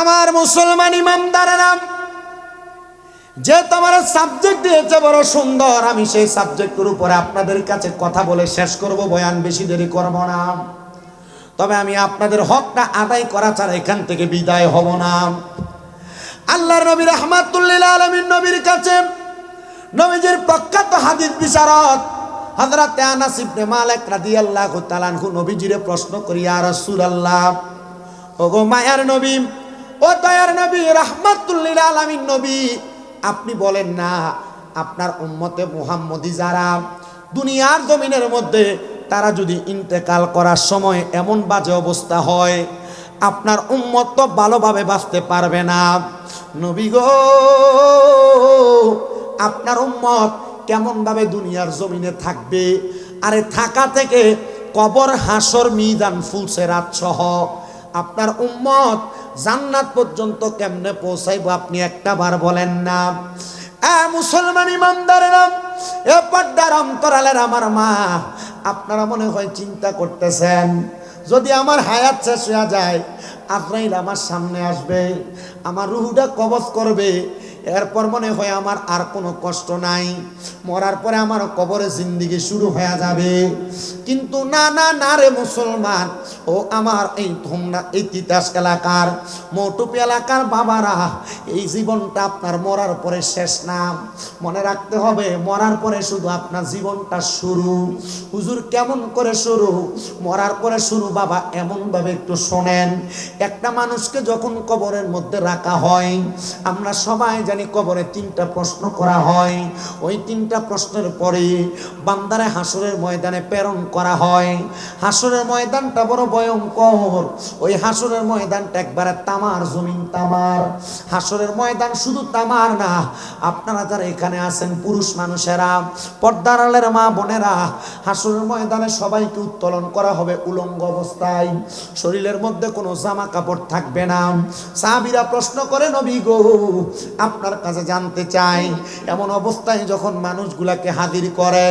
আমার মুসলমান ইমামদারেরা, যে তোমার সাবজেক্ট দিয়েছে বড় সুন্দর, আমি সেই সাবজেক্টের উপরে আপনাদের কাছে কথা বলে শেষ করব, বয়ান বেশি দেরি করব না। তবে আমি আপনাদের হকটা আদায় করা ছাড়া এখান থেকে বিদায় হব না। আল্লাহর নবী রহমাতুল্লিল আলমীর নবীর কাছে নবীজির প্রখ্যাত হাদিস বিশারদ, হযরত আনাস ইবনে মালিক রাদিয়াল্লাহু তাআলা নবীজিরে প্রশ্ন করি, ইয়া রাসূলুল্লাহ, ওগো মায়ার নবী ও দয়ার নবী রাহমাতুল্লিল আলামিন নবী, আপনি বলেন না, আপনার উম্মতে মুহাম্মদি যারা, দুনিয়ার জমিনের মধ্যে তারা যদি ইন্তেকাল করার সময় এমন বাজে অবস্থা হয়, আপনার উম্মত তো ভালোভাবে বাঁচতে পারবে না। নবী গো, আপনার উম্মত কেমনভাবে দুনিয়ার জমিনে থাকবে? আরে থাকা থেকে কবর, হাসর মিদান ফুলসে রাত সহ আপনার উম্মত জান্নাত পর্যন্ত কেমনে পৌঁছাইব আপনি একটা বার বলেন না। মুসলমান ইমানদারেরাম এ পর্দার অন্তরালের আমার মা, আপনারা মনে হয় চিন্তা করতেছেন, যদি আমার হায়াত শেষ হয়ে যায়, আজরাইল আমার সামনে আসবে, আমার রুহুটা কবজ করবে এরপর মনে হয় আমার আর কোনো কষ্ট নাই। মরার পরে আমার কবরে জিন্দিগি শুরু হয়ে যাবে। কিন্তু না না না রে মুসলমান, ও আমার এই তোমরা এই তিতাস এলাকার, মৌটুপি এলাকার বাবারা, এই জীবনটা আপনার মরার পরে শেষ না। মনে রাখতে হবে, মরার পরে শুধু আপনার জীবনটা শুরু। হুজুর কেমন করে শুরু? মরার পরে শুরু বাবা, এমনভাবে একটু শোনেন। একটা মানুষকে যখন কবরের মধ্যে রাখা হয়, আমরা সবাই জানি কবরে তিনটা প্রশ্ন করা হয়। ওই তিনটা প্রশ্নের পরে বান্দারে হাসরের ময়দানে প্রেরণ করা হয়। হাসরের ময়দানটা বড় ভয়ঙ্কর। ওই হাসরের ময়দানটা একবারে তামার জমিন, তামার। হাসরের ময়দান শুধু তামার না, আপনারা যারা এখানে আছেন, পুরুষ মানুষেরা, পর্দার আলের মা বোনেরা, হাসরের ময়দানে সবাইকে উত্তোলন করা হবে উলঙ্গ অবস্থায়। শরীরের মধ্যে কোনো জামা কাপড় থাকবে না। সাহাবিরা প্রশ্ন করে, নবী গো আপনার কাছে জানতে চাই, এমন অবস্থায় যখন মানুষগুলাকে হাজির করে,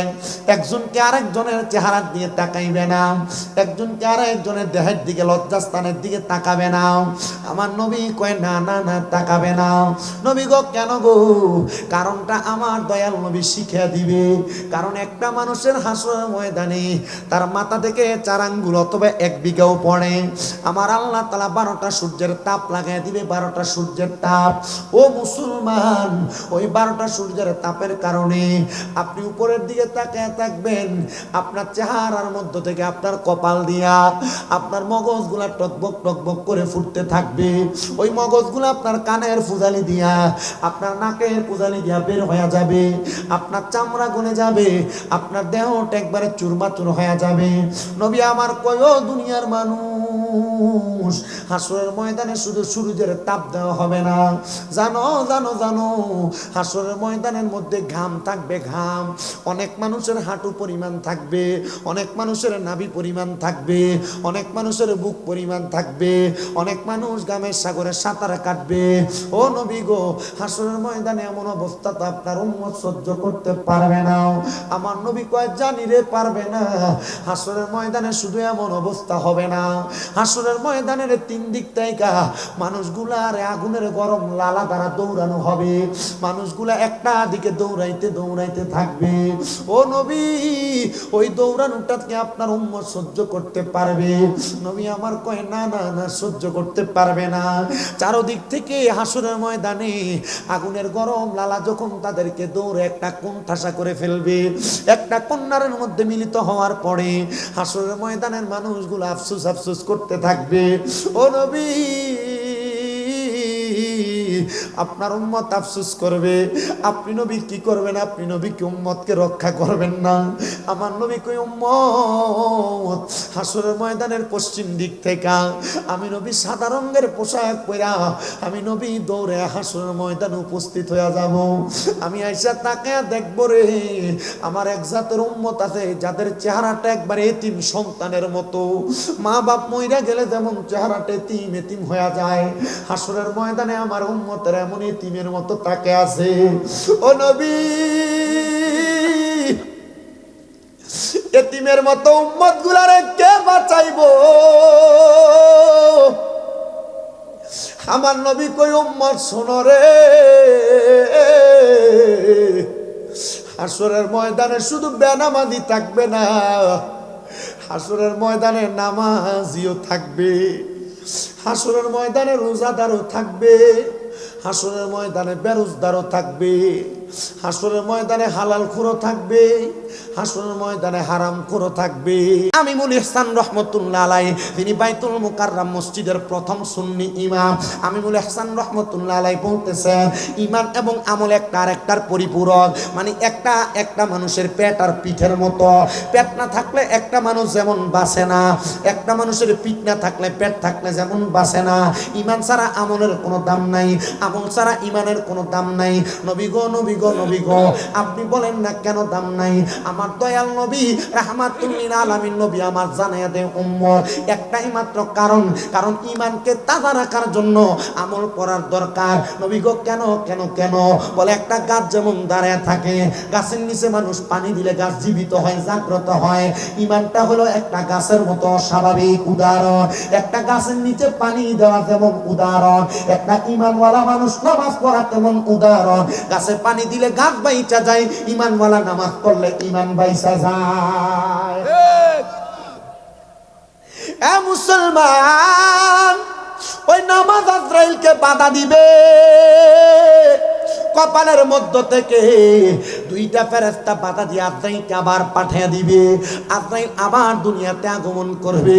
একজনকে আরেকজনের চেহারার দিয়ে তাকাইবে না, একজনকে আরেকজনের দেহের দিকে, লজ্জাস্থানের দিকে তাকাবে না। আমার নবী কয়, না না না, তাকাবে না। নবী গো, কেন গো? কারণটা আমার দয়াল নবী শিখিয়ে দিবে। কারণ একটা মানুষের হাসর ময়দানে তার মাথা থেকে চার আঙ্গুল অথবা এক বিঘাও পড়ে। আমার আল্লাহ তালা বারোটা সূর্যের তাপ লাগাই দিবে, বারোটা সূর্যের তাপ। ও মুসলমান ওই বারোটা সূর্যের তাপের কারণে আপনি উপরের দিকে তাকায় থাকবেন, আপনার চেহারার মধ্য থেকে আপনার কপাল দিয়া আপনার মগজগুলা টকবক টকবক করে ফুটতে থাকবে। ওই মগজগুলো আপনার কানের ফুজালি দিয়া, আপনার নাকের ফুজালি দিয়া বের হয়ে যাবে, আপনার চামড়া গলে যাবে, আপনার দেহটা একবারে চুরমাচুর হয়ে যাবে। নবী আমার কয় দুনিয়ার মানুষ হাসরের ময়দানে শুধু সূর্যের তাপ দেওয়া হবে না। জানো জানো জানো, হাসরের ময়দানের মধ্যে ঘাম থাকবে, ঘাম। অনেক মানুষের হাঁটু পরিমাণ থাকবে, অনেক মানুষের নাভি পরিমাণ থাকবে, অনেক মানুষের বুক পরিমাণ থাকবে, অনেক মানুষ গ্রামের সাগরে সাঁতার কাটবে। ও নবী গো, হাসরের ময়দানে এমন অবস্থা তো আপনার উম্মত সহ্য করতে পারবে না। আমার নবী কয়, জানি রে, পারবে না। হাসরের ময়দানে শুধু এমন অবস্থা হবে না। হাসরের ময়দানের তিন দিক থেকে মানুষগুলার আগুনের গরম লালা দ্বারা দৌড়ানো হবে। মানুষগুলা একটা দিকে দৌড়াইতে দৌড়াইতে থাকবে। ও নবী, ওই দৌড়ানোটা কি আপনার উম্মত সহ্য করতে পারবে। নবী আমার কয়, না না না, সহ্য করতে পারবে না। চারোদিক থেকে হাসুরের ময়দানে আগুনের গরম লালা যখন তাদেরকে দৌড়ে একটা কোণঠাসা করে ফেলবে, একটা কন্যার মধ্যে মিলিত হওয়ার পরে হাসুরের ময়দানের মানুষগুলো আফসুস আফসুস করতে থাকবে। ও নবী! আপনার উম্মত আফসুস করবে। আপনি নবী কি করবেন? আপনি নবী কি উম্মতকে রক্ষা করবেন না? আমার নবী কই উম্মত? হাসরের ময়দানের পশ্চিম দিক থেকে আমি নবী সাদা রঙের পোশাক পরা আমি নবী দৌড়ে হাসরের ময়দানে উপস্থিত হয়ে যাব। আমি আইসা তাকে দেখব রে। আমার এক জাতের উম্মত আছে যাদের চেহারাটা একবার এতিম সন্তানের মতো। মা বাপ মইরা গেলে যেমন চেহারাটা এতিম এতিম হয়ে যায়। হাসরের ময়দানে আমার উম্মতের এমন এতিমের মতো তাকে আছে। ও নবী! এতিমের মতো উম্মত গুলারে কে বাঁচাইবো? আমার নবী কই, উম্মত, শোনো রে। হাসরের ময়দানে শুধু বেনামাজি থাকবে না, হাসরের ময়দানে নামাজিও থাকবে, হাসরের ময়দানে রোজাদারও থাকবে। হাসরের ময়দানে বেরোজদারও থাকবে হাসরের ময়দানে হালাল খুঁড়ো থাকবে। হাসরের ময়দানে হারাম খুরো থাকবে। আমি মুল ইহসান রহমতুল্লাহ আলাই তিনি বাইতুল মুকাররাম মসজিদের প্রথম সুন্নি ইমাম। আমি মুল ইহসান রহমতুল্লাহ আলাই বলতেছেন, ইমান এবং আমল একটা আরেকটার পরিপূরক। মানে একটা একটা মানুষের পেট আর পিঠের মতো। পেট না থাকলে একটা মানুষ যেমন বাঁচে না, একটা মানুষের পিঠ না থাকলে পেট থাকলে যেমন বাঁচে না। ইমান ছাড়া আমলের কোনো দাম নাই, আমল ছাড়া ইমানের কোনো দাম নাই। নবী গো নবী গো নবী গো, আপনি বলেন না কেন দাম নাই? আমার দয়াল নবী রাহমাতুল্লিল আলামিন নবী আমার জানাইয়া দেয় উম্মত, একটাই মাত্র কারণ কারণ ইমানকে তাজা রাখার জন্য আমল করার দরকার। নবী গো, কেন কেন কেন? বলে, একটা গাছ যেমন দাঁড়ায় থাকে, গাছের নিচে মানুষ পানি দিলে গাছ জীবিত হয়, জাগ্রত হয়। ইমানটা হলো একটা গাছের মতো স্বাভাবিক উদাহরণ। একটা গাছের নিচে পানি দেওয়া যেমন উদাহরণ, একটা ইমানওয়ালা মানুষ নামাজ পড়া তেমন উদাহরণ। গাছে পানি দিলে গাছ বাইচা যায় ইমানওয়ালা নামাজ পড়লে ইমান বাইসা যায়। মুসলমান ওই নামাজ আজরাইলকে বাধা দিবে। কপালের মধ্য থেকে দুইটা ফেরেস্তা বাধা দিয়ে আজরাইলকে আবার পাঠিয়ে দিবে। আজরাইল আবার দুনিয়াতে আগমন করবে।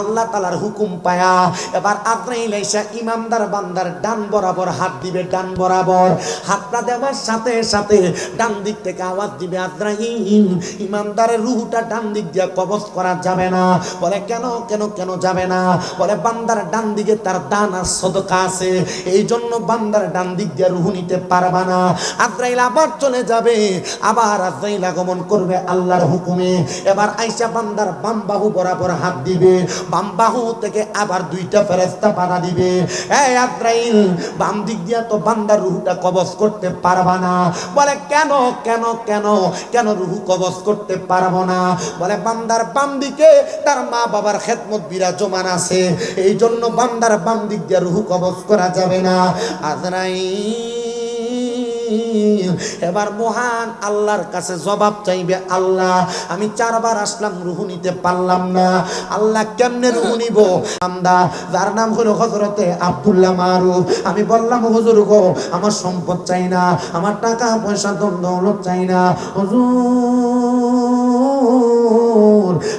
আল্লাহ তালার হুকুম পায়া এবার আজরাইল এসে ইমামদার বান্দার ডান বরাবর হাত দিবে, ডান বরাবর। হাতটা দেওয়ার সাথে সাথে ডান দিক থেকে আওয়াজ দিবে, আজরাইল ইমামদারের রুহুটা ডান দিক দিয়ে কবজ করা যাবে না। বলে, কেন কেন কেন যাবে না? বলে, বান্দার ডান দিকে তার দান আর সদকা আছে। এই জন্য বান্দার ডান দিক দিয়ে রুহু নিতে পারবা না। আজরাইল আবার চলে যাবে। আবার আজরাইল আগমন করবে আল্লাহর হুকুমে। এবার আইসা বান্দার বাম বাহু বরাবর হাত দিবে। বাম বাহু থেকে আবার দুইটা ফেরেস্তা বাধা দিবে। এই আজরাইল, বাম দিক দিয়া তো বান্দার রুহুটা কবজ করতে পারবা না। বলে, কেন কেন কেন? কেন রুহু কবজ করতে পারব না? বলে, বান্দার বাম দিকে তার মা বাবার খেদমত বিরাজমান আছে। এই জন্য বান্দার বাম দিক দিয়ে রুহু কবজ করা যাবে না। আজরাইল এবার মহান আল্লাহর কাছে জবাব চাইবে, আল্লাহ, আমি চারবার আসলাম, রুহু নিতে পারলাম না। আল্লাহ কেমনে রুহু নিব? আমদা যার নাম হলো হজরতে আব্দুল্লাহ মারুফ। আমি বললাম, হুজুর গো, আমার সম্পদ চাই না, আমার টাকা পয়সা দৌলত চাই না। হুজুর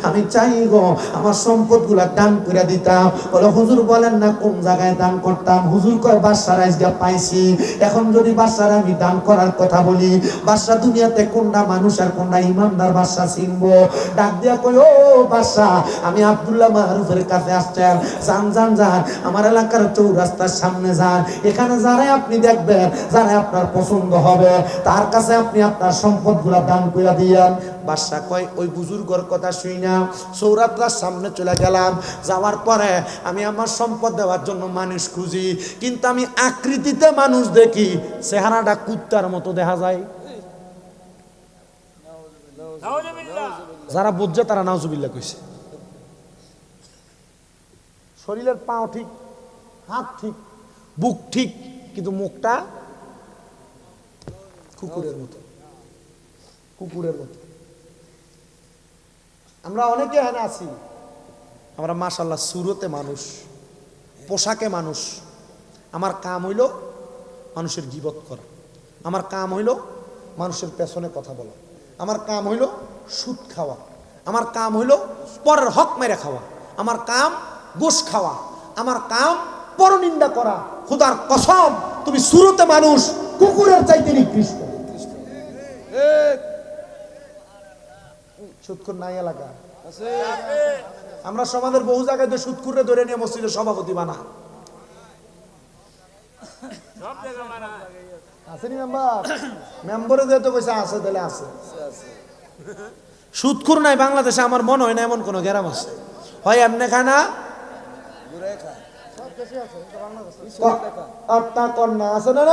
আমি চাই গো, আমার সম্পদগুলা দান করে দিতাম। বলে, হুজুর, বলেন না কোন জায়গায় দান করতাম? হুজুর কয় বাসার আজকে পাইছি। এখন যদি বাসার আমি দান করার কথা বলি বাসা দুনিয়াতে কোনটা মানুষ আর কোনটা ইমানদার বাসা চিনবো? ডাক দিয়া কই ও বাসা আমি আব্দুল্লাহ মাহরুফের কাছে আসছেন। যান যান যান, আমার এলাকার চৌরাস্তার সামনে যান। এখানে যারাই আপনি দেখবেন যারা আপনার পছন্দ হবে, তার কাছে আপনি আপনার সম্পদগুলা দান করে দিয়েন। বাদশা কয়, ওই বুজুর্গর কথা শুই না। সৌরাত্রার সামনে চলে গেলাম। যাওয়ার পরে আমি আমার সম্পদ দেওয়ার জন্য মানুষ খুঁজি। কিন্তু আমি আকৃতিতে মানুষ দেখি, চেহারাটা কুত্তার মতো দেখা যায়। যারা বুঝছে তারা নাউজুবিল্লা কইছে। শরীরের পাও ঠিক, হাত ঠিক, বুক ঠিক, কিন্তু মুখটা কুকুরের মতো। কুকুরের মতো। আমরা অনেকে এখানে আছি। আমরা মাশাল্লাহ সুরতে মানুষ, পোশাকে মানুষ। আমার কাম হইল মানুষের গিবত করা। আমার কাম হইল মানুষের পেছনে কথা বলা। আমার কাম হইল সুদ খাওয়া। আমার কাম হইল পরের হক মেরে খাওয়া। আমার কাম গোশ খাওয়া। আমার কাম পরনিন্দা করা। খুদার কসম, তুমি সুরতে মানুষ, কুকুরের চাইতে নিকৃষ্ট। সুৎকুর নাই এলাকা। আমরা সমাজের বহু জায়গায় তো সুৎকুরে ধরে নিয়ে মসজিদের সভাপতি বানা। আসেনি মেম্বার? মেম্বারে যেহেতু পয়সা আছে তাহলে আছে। সুৎকুর নাই বাংলাদেশে আমার মনে হয় না এমন কোনো গ্রাম আছে। হয় এমনি খায় না? আত্মা কন্যা আছে না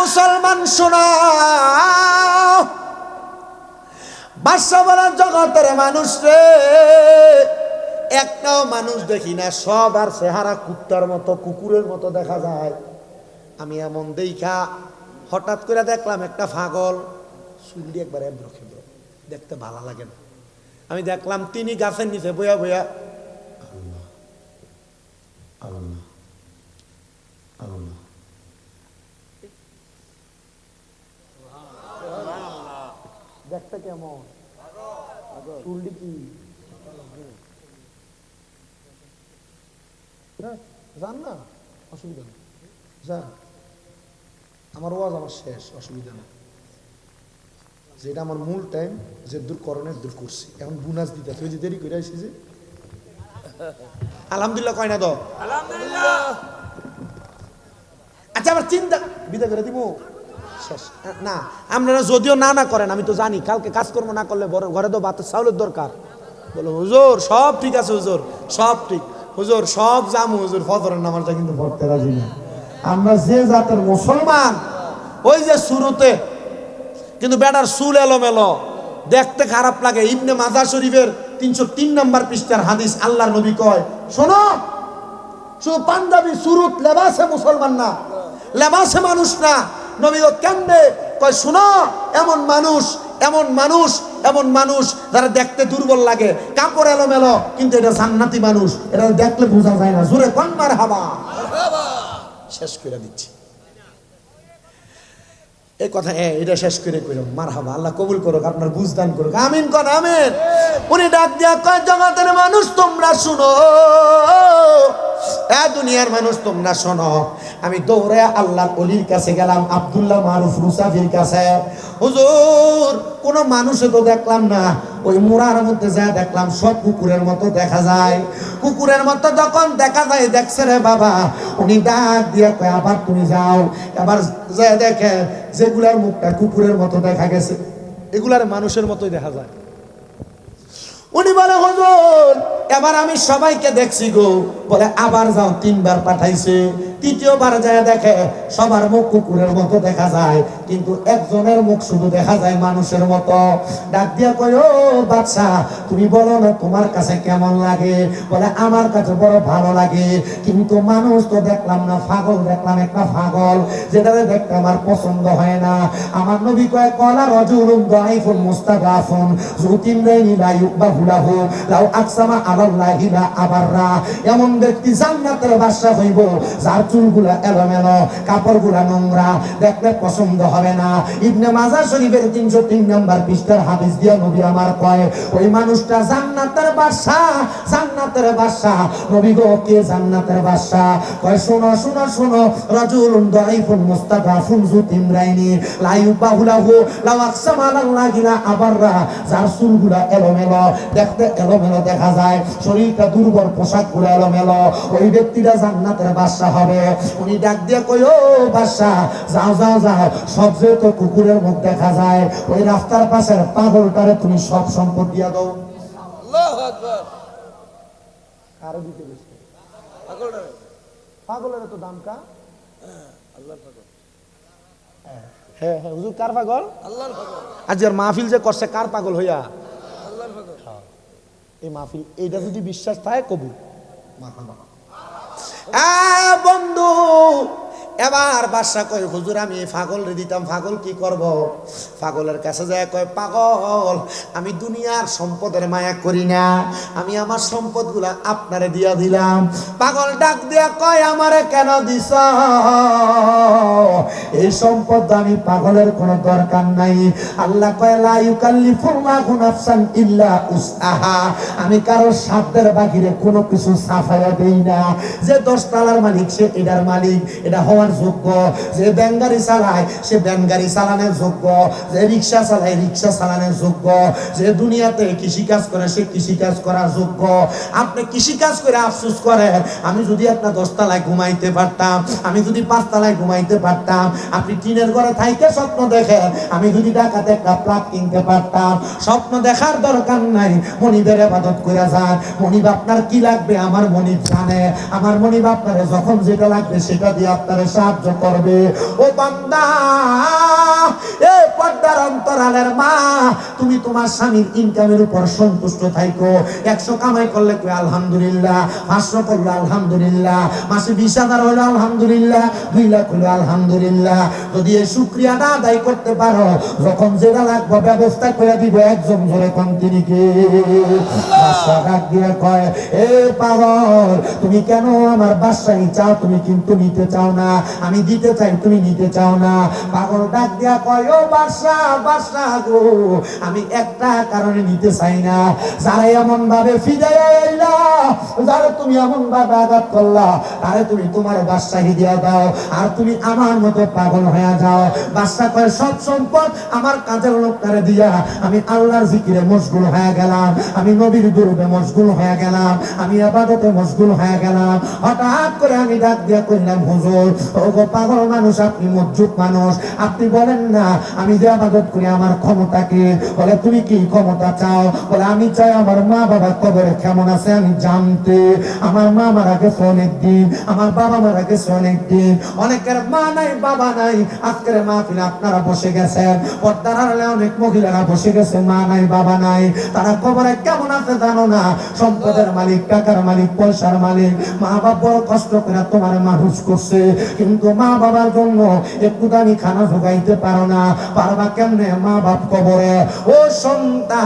মুসলমান শোনা। জগতের মানুষ রে। একটাও মানুষ দেখি না, সব আর চেহারা কুত্তার মতো, কুকুরের মতো দেখা যায়। আমি এমন দেখা হঠাৎ করে দেখলাম একটা ফাগল চুলটি একবার দেখতে ভালো লাগে না। আমি দেখলাম তিনি গাছের নিচে বইয়া বইয়া আল্লাহ আল্লাহ আল্লাহ দেখতে কেমন চুলটি কি হ্যাঁ, যান না অসুবিধা নেই। যান আমার ওয়াজ আমার শেষ অসুবিধা নেই। যেটা আমার মূল টাইম যে দূর করণের দূর করছি। এখন বুনাস দিতে তুই যে দেরি করে আসিস যে। আলহামদুলিল্লাহ কয় না তো? আচ্ছা আমার চিন্তা বিদায় করে দিব? শেষ। না আপনারা যদিও না না করেন আমি তো জানি। কালকে কাজকর্ম না করলে ঘরে তো ভাতের চাউলের দরকার। বলো হুজুর সব ঠিক আছে হুজুর। সব ঠিক। হুজুর, সব জামু হুজুর, ফজরের নামাজটা কিন্তু পড়তে রাজি না। আমরা যে জাতের মুসলমান, ওই যে শুরুতে, কিন্তু বেটার চুল এলোমেলো, দেখতে খারাপ লাগে। ইবনে মাজার শরীফের তিনশো তিন নম্বর পৃষ্ঠার হাদিস আল্লাহর নবী কয়, শোনো শুধু পাঞ্জাবি, সুরুত, লেবাসে মুসলমান না। লেবাসে মানুষ না। নবী ও কেমনে? কয়, শোনো, এমন মানুষ এমন মানুষ এমন মানুষ যারা দেখতে দুর্বল লাগে। কাপড় এলোমেলো, কিন্তু এটা জান্নাতি মানুষ। এটা দেখলে বোঝা যায় না। জোরে কন্যার হাবা শেষ করে দিচ্ছি। এই কথা হ্যাঁ এটা শেষ করে কইল মার হাবা আল্লাহ কবুল করুক, আপনার বুঝদান করুক। আমিন কন, আমিন। উনি ডাক দিয়া কয়, জগতের মানুষ, তোমরা শুনো। এ, দুনিয়ার মানুষ, তোমরা শোনো। আমি দৌড়ে আল্লাহ অলির কাছে গেলাম, আব্দুল্লাহ মারুফ রুসাফির কাছে। হুজুর, কোনো মানুষে তো দেখলাম না। ওই মোড়ার মধ্যে যা দেখলাম, সব কুকুরের মতো দেখা যায়। কুকুরের মতো যখন দেখা যায়, দেখছে রে বাবা, উনি ডাক দিয়ে কয়, আবার তুমি যাও। আবার যা দেখে, যেগুলার মুখটা কুকুরের মতো দেখা গেছে, এগুলার মানুষের মতোই দেখা যায়। উনি বলে, হুজুর, এবার আমি সবাইকে দেখছি গো। বলে, আবার যাও, তিনবার পাঠাইছে। তৃতীয়বার যায় দেখে, সবার মুখ কুকুরের মতো দেখা যায়। কিন্তু একজনের মুখ শুধু দেখা যায় মানুষের মতো। ডাক দিয়া কয়, ও বাচ্চা তুমি বলো না তোমার কাছে কেমন লাগে? বলে, আমার কাছে বড় ভালো লাগে। কিন্তু মানুষ তো দেখলাম না, পাগল দেখলাম একটা পাগল। যেটা দেখতে আমার পছন্দ হয় না। আমার নবী কয়, কলা রজুলুম দাইফুন মুস্তাগাফুন জুতিন রাইনি লা ইউবাহুলাহু লাউ আকসামা আলাল্লাহি লা আবাররা। এমন ব্যক্তি জান্নাতের বাদশা হইব, যার চুলগুলা এলোমেলো, কাপড়গুলা নোংরা, দেখলে পছন্দ হবে না। ইবনে মাজার শরীফের তিনশো তিন নম্বর পৃষ্ঠার হাদিস দিয়া নবী আমার কয়, ওই মানুষটা জান্নাতের বাদশা জান্নাতের বাদশা। নবী গো, কে জান্নাতের বাদশা? কয়, শোনো শোনো শোনো, রাজুলুন দাইফুন মুস্তাগাফুন জুতিন রাইনি লা ইউবাহুলাহু লাউ আকসামা আলাল্লাহি লা আবাররা, যার চুলগুলা এলোমেলো দেখতে এলোমেলো দেখা যায়। শরীরটা দুর্বল পোশাকগুলো এলোমেলো। ওই ব্যক্তিটা জান্নাতের বাদশা হবে। উনি ডাক দিয়ে কই ও বাদশা যাও যাও যাও। সব যেহেতু কুকুরের মুখ দেখা যায়। ওই রাস্তার পাশের পাগলটারে তুমি সব সম্পদ দিয়া দাও। কারও দিতে পাগলের তো দাম কা? আল্লাহর পাগল। হ্যাঁ হ্যাঁ হুজুর কার পাগল? আল্লাহর পাগল। আজকের মাহফিল যে করছে কার পাগল হইয়া? এই মাহফিল এইটা যদি বিশ্বাস থাকে কবুল। আহ, বন্ধু। এবার বাদশা কয়, হুজুর, আমি পাগল রে দিতাম, পাগল কি করব? পাগলের কাছে যায় কয়, পাগল, আমি দুনিয়ার সম্পদের মায়া করি না। আমি আমার সম্পদগুলা আপনারে দিয়া দিলাম। পাগল ডাক দিয়া কয়, আমারে কেন দিছ? এই সম্পদ আমি পাগলের কোনো দরকার নাই। আল্লাহ কয়, লা ইউকাল্লিফুল্লাহু নাফসান ইল্লা উসআহা। আমি কারও সাধ্যের বাহিরে কোনো কিছু সাফায়া দেই না। যে দশ তালার মালিক, সে এটার মালিক। এটা হওয়ার যোগ্য। যে ব্যান গাড়ি চালায়, সে ব্যান গাড়ি চালানোর যোগ্য। যে রিক্সা চালায়, রিক্সা চালানোর যোগ্য। যে দুনিয়াতে কৃষিকাজ করে, সে কৃষিকাজ করার যোগ্য। আপনি কৃষিকাজ করে আফসোস করেন, আমি যদি আপনার দশতলায় ঘুমাইতে পারতাম, আমি যদি পাঁচতলায় ঘুমাইতে পারতাম, আপনি টিনের ঘরে থাইকে স্বপ্ন দেখেন, আমি যদি ঢাকাতে একটা প্লাট কিনতে পারতাম, স্বপ্ন দেখার দরকার নাই, মনিবের আবাদত করে যান। মনিব, আপনার কি লাগবে? আমার মনিব জানে। আমার মনিব আপনারে যখন যেটা লাগবে সেটা দিয়ে আপনারে সাহায্য করবে। ও বান্দা, এ পর্দার অন্তরালের মা, তুমি তোমার স্বামীর ইনকামের উপর সন্তুষ্ট থাইকো। একশো কামাই করলে কই আলহামদুলিল্লাহ পাঁচশো করলে আলহামদুলিল্লাহ মাসে বিশ হাজার হলো, আলহামদুলিল্লাহ দুই লাখ হলো, আলহামদুলিল্লাহ যদি এই শুক্রিয়াটা আদায় করতে পারো, যখন যেটা লাগবে, ব্যবস্থা করে দিব একজন জোরে কোন তিনি কে। দিয়ে কয়, এ পাগল, তুমি কেন আমার বাসায় চাও? তুমি কিন্তু নিতে চাও না। আমি দিতে চাই, তুমি নিতে চাও না। পাগল ডাক দিয়া কয়, ও বাসা বাসা গো, আমি একটা কারণে নিতে চাই না। যারা এমন ভাবে যারা তুমি এমন ভাবে আঘাত করলা আরে তুমি তোমার বাদশাহী দিয়া দাও। আর তুমি আমার মতো পাগল হয়ে যাও। বাদশা কয়, সব সম্পদ আমার কাজের লোকটারে দিয়া, আমি আল্লাহর জিকিরে মশগুল হয়ে গেলাম। আমি নবীর দুরুবে মশগুল হয়ে গেলাম। আমি আবাদতে মশগুল হয়ে গেলাম। হঠাৎ করে আমি ডাক দিয়া করলাম হুজুর পাগল মানুষ, আপনি মানুষ। আপনি বলেন না, আমি যে আবাদত করি আমার ক্ষমতা কি বলে, তুমি কি ক্ষমতা চাও? বলে, আমি চাই আমার মা বাবা কবরে কেমন আছে আমি জানতে। আমার মা মারা গেছে অনেক দিন, আমার বাবা মারা গেছে অনেক দিন। অনেকের মা নাই, বাবা নাই, আজকের মাহফিলে আপনারা বসে গেছেন। পর্দার আড়ালে অনেক মহিলারা বসে গেছে, মা নাই, বাবা নাই। তারা কবরে কেমন আছে জানো না? সম্পদের মালিক, টাকার মালিক, পয়সার মালিক। মা বাবা কষ্ট করে তোমার মানুষ করছে। কিন্তু মা বাবার জন্য একটুখানি খানা জোগাইতে পারো না। পারবা কেমনে মা বাপ কবরে? ও সন্তান!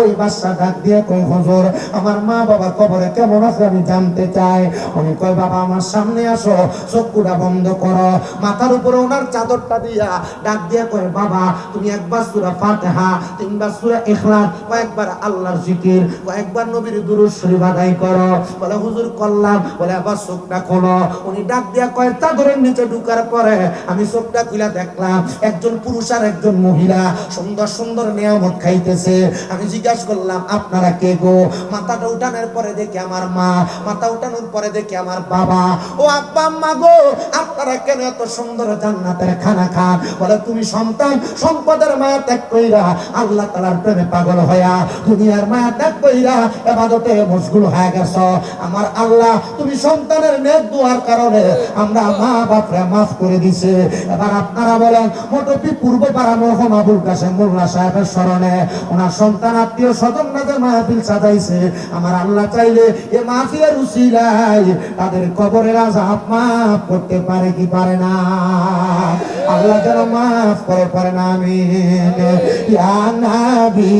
ওই বাচ্চা ডাক দিয়ে কই হুজুর, আমার মা বাবা কবরে কেমন আছে আমি জানতে চাই। উনি কয়, বাবা, আমার সামনে আসো, চক্ষুটা বন্ধ করো। মাথার উপরে ওনার চাদরটা দিয়া ডাক দিয়ে কয়, বাবা, তুমি একবার সূরা ফাতিহা, তিনবার সূরা ইখলাস, কয়েকবার আল্লাহর জিকির, কয়েকবার নবীর দুরূদ শরীফ আদায় করো। বলে, হুজুর, করলাম। বলে, আবার চোখটা খোলো। উনি ডাক দিয়া কয়, চাদরের নিচে ঢুকার পরে আমি চোখটা খুলে দেখলাম, একজন পুরুষ আর একজন মহিলা সুন্দর সুন্দর নিয়ামত খাইতেছে। আমি জিজ্ঞাসা করলাম, আপনারা কে গো? মাথাটা উঠানোর পরে দেখি আমার মা, মাথা উঠানোর পরে দেখি আমার বাবা। ও আব্বা, আম্মা গো, আপনারা কেন এত সুন্দর জান্নাতের খানা খান? বলে, তুমি সন্তান, সম্পদের মায়া ত্যাগ কইরা আল্লাহ তালার প্রেমে পাগল হইয়া দুনিয়ার মায়া ত্যাগ কইরা এবাদতে মশগুল হয়ে গেছ। আমার আল্লাহ, তুমি সন্তানের নেক দুয়ার কারণে আমরা মা বাপরে মাফ করে দিছে। এবার আপনারা বলেন, মোটপি পূর্ব পাড়া মরহম আবুল কাসেম মোল্লা সাহেবের স্মরণে ওনার সন্তান আত্মীয় স্বজন নাদের মাহফিল সাজাইছে। আমার আল্লাহ চাইলে এ মাহফিলের উসিলাই তাদের কবরের আজাব মাফ করতে পারে কি পারে না? আল্লাহ যেন মাফ করে, পারে না আমি ইয়া নাবী।